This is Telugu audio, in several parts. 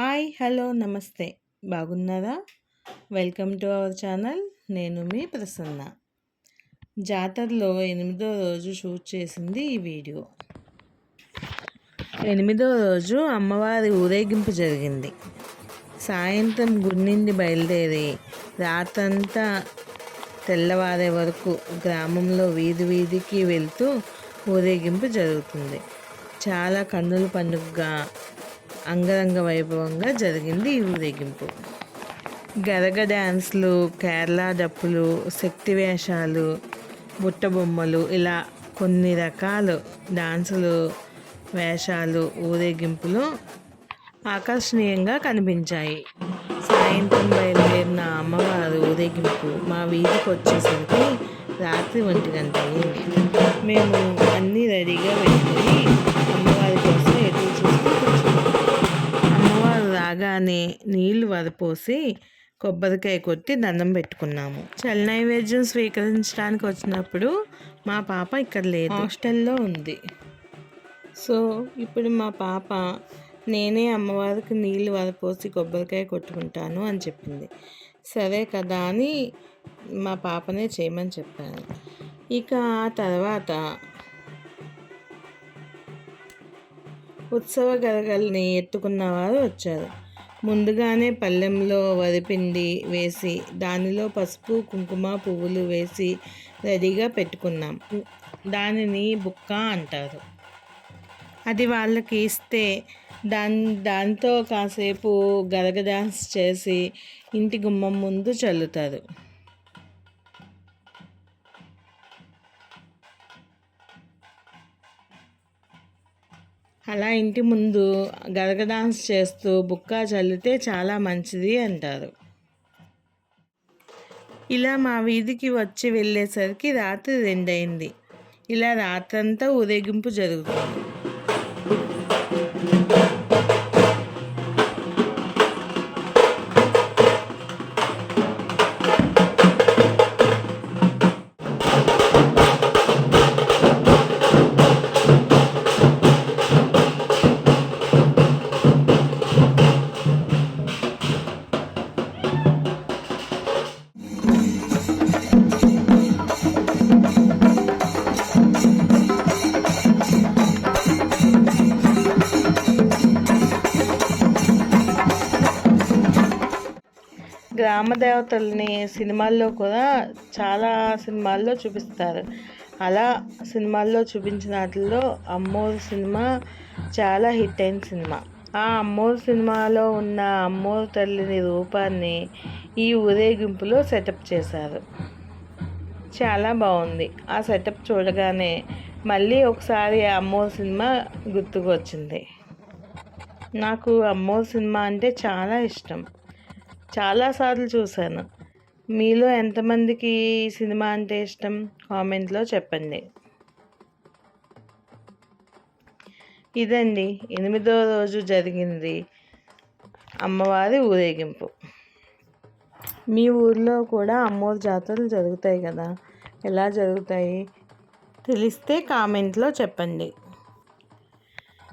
హాయ్ హలో నమస్తే. బాగున్నారా? Welcome to our channel. నేను మీ ప్రసన్న. జాతరలో ఎనిమిదో రోజు షూట్ చేసింది ఈ వీడియో. ఎనిమిదో రోజు అమ్మవారి ఊరేగింపు జరిగింది. సాయంత్రం గుడి నుండి బయలుదేరి రాత్రంతా తెల్లవారే వరకు గ్రామంలో వీధి వీధికి వెళ్తూ ఊరేగింపు జరుగుతుంది. చాలా కన్నుల పండుగగా అంగరంగ వైభవంగా జరిగింది ఈ ఊరేగింపు. గరగ డ్యాన్స్లు కేరళ డప్పులు శక్తి వేషాలు బుట్ట బొమ్మలు ఇలా కొన్ని రకాల డాన్సులు వేషాలు ఊరేగింపులు ఆకర్షణీయంగా కనిపించాయి. సాయంత్రం బయలుదేరిన అమ్మవారు ఊరేగింపు మా వీధికి వచ్చేసరికి రాత్రి ఒంటి గంట అయింది. మేము అన్నీ రెడీగా పెట్టుకుని రాగానే నీళ్ళు వరపోసి కొబ్బరికాయ కొట్టి దండం పెట్టుకున్నాము. చల్ నైవేద్యం స్వీకరించడానికి వచ్చినప్పుడు మా పాప ఇక్కడ లేదు. హాస్టల్లో ఉంది. సో ఇప్పుడు మా పాప నేనే అమ్మవారికి నీళ్ళు వరపోసి కొబ్బరికాయ కొట్టుకుంటాను అని చెప్పింది. సరే కదా అని మా పాపనే చేయమని చెప్పాను. ఇక ఆ తర్వాత ఉత్సవ గరగల్ని ఎత్తుకున్నవారు వచ్చారు. ముందుగానే పళ్ళెంలో వరిపిండి వేసి దానిలో పసుపు కుంకుమ పువ్వులు వేసి రెడీగా పెట్టుకున్నాం. దానిని బుక్క అంటారు. అది వాళ్ళకి ఇస్తే దాని దాంతో కాసేపు గరగ డాన్స్ చేసి ఇంటి గుమ్మం ముందు చల్లుతారు. అలా ఇంటి ముందు గరగడాన్స్ చేస్తూ బుక్క చల్లితే చాలా మంచిది అంటారు. ఇలా మా వీధికి వచ్చి వెళ్ళేసరికి రాత్రి రెండైంది ఇలా రాత్రంతా ఊరేగింపు జరుగుతుంది. గ్రామ దేవతల్ని సినిమాల్లో కూడా చాలా సినిమాల్లో చూపిస్తారు. అలా సినిమాల్లో చూపించిన వాటిల్లో అమ్మోరు సినిమా చాలా హిట్ అయిన సినిమా. ఆ అమ్మోరు సినిమాలో ఉన్న అమ్మోరు తల్లిని రూపాన్ని ఈ ఊరేగింపులో సెటప్ చేశారు. చాలా బాగుంది. ఆ సెటప్ చూడగానే మళ్ళీ ఒకసారి అమ్మోరు సినిమా గుర్తుకు వచ్చింది నాకు అమ్మోరు సినిమా అంటే చాలా ఇష్టం. చాలాసార్లు చూశాను. మీలో ఎంతమందికి ఈ సినిమా అంటే ఇష్టం? కామెంట్లో చెప్పండి. ఇదండి. ఎనిమిదో రోజు జరిగింది అమ్మవారి ఊరేగింపు. మీ ఊర్లో కూడా అమ్మవారి జాతరలు జరుగుతాయి కదా? ఎలా జరుగుతాయి? తెలిస్తే కామెంట్లో చెప్పండి.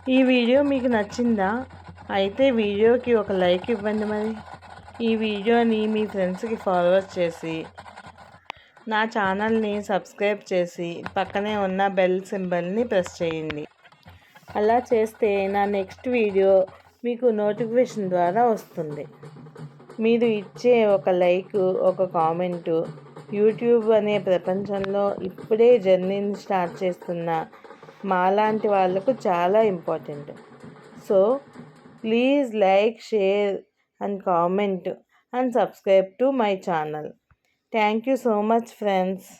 ఈ వీడియో మీకు నచ్చిందా? అయితే వీడియోకి ఒక లైక్ ఇవ్వండి మరి. ఈ వీడియోని మీ ఫ్రెండ్స్కి ఫార్వర్డ్ చేసి నా ఛానల్ని సబ్స్క్రైబ్ చేసి పక్కనే ఉన్న బెల్ సింబల్ని ప్రెస్ చేయండి. అలా చేస్తే నా నెక్స్ట్ వీడియో మీకు నోటిఫికేషన్ ద్వారా వస్తుంది. మీరు ఇచ్చే ఒక లైక్ ఒక కామెంటు యూట్యూబ్ అనే ప్రపంచంలో ఇప్పుడే జర్నీని స్టార్ట్ చేస్తున్న మాలాంటి వాళ్ళకు చాలా important. So please like share and comment and subscribe to my channel. Thank you so much friends.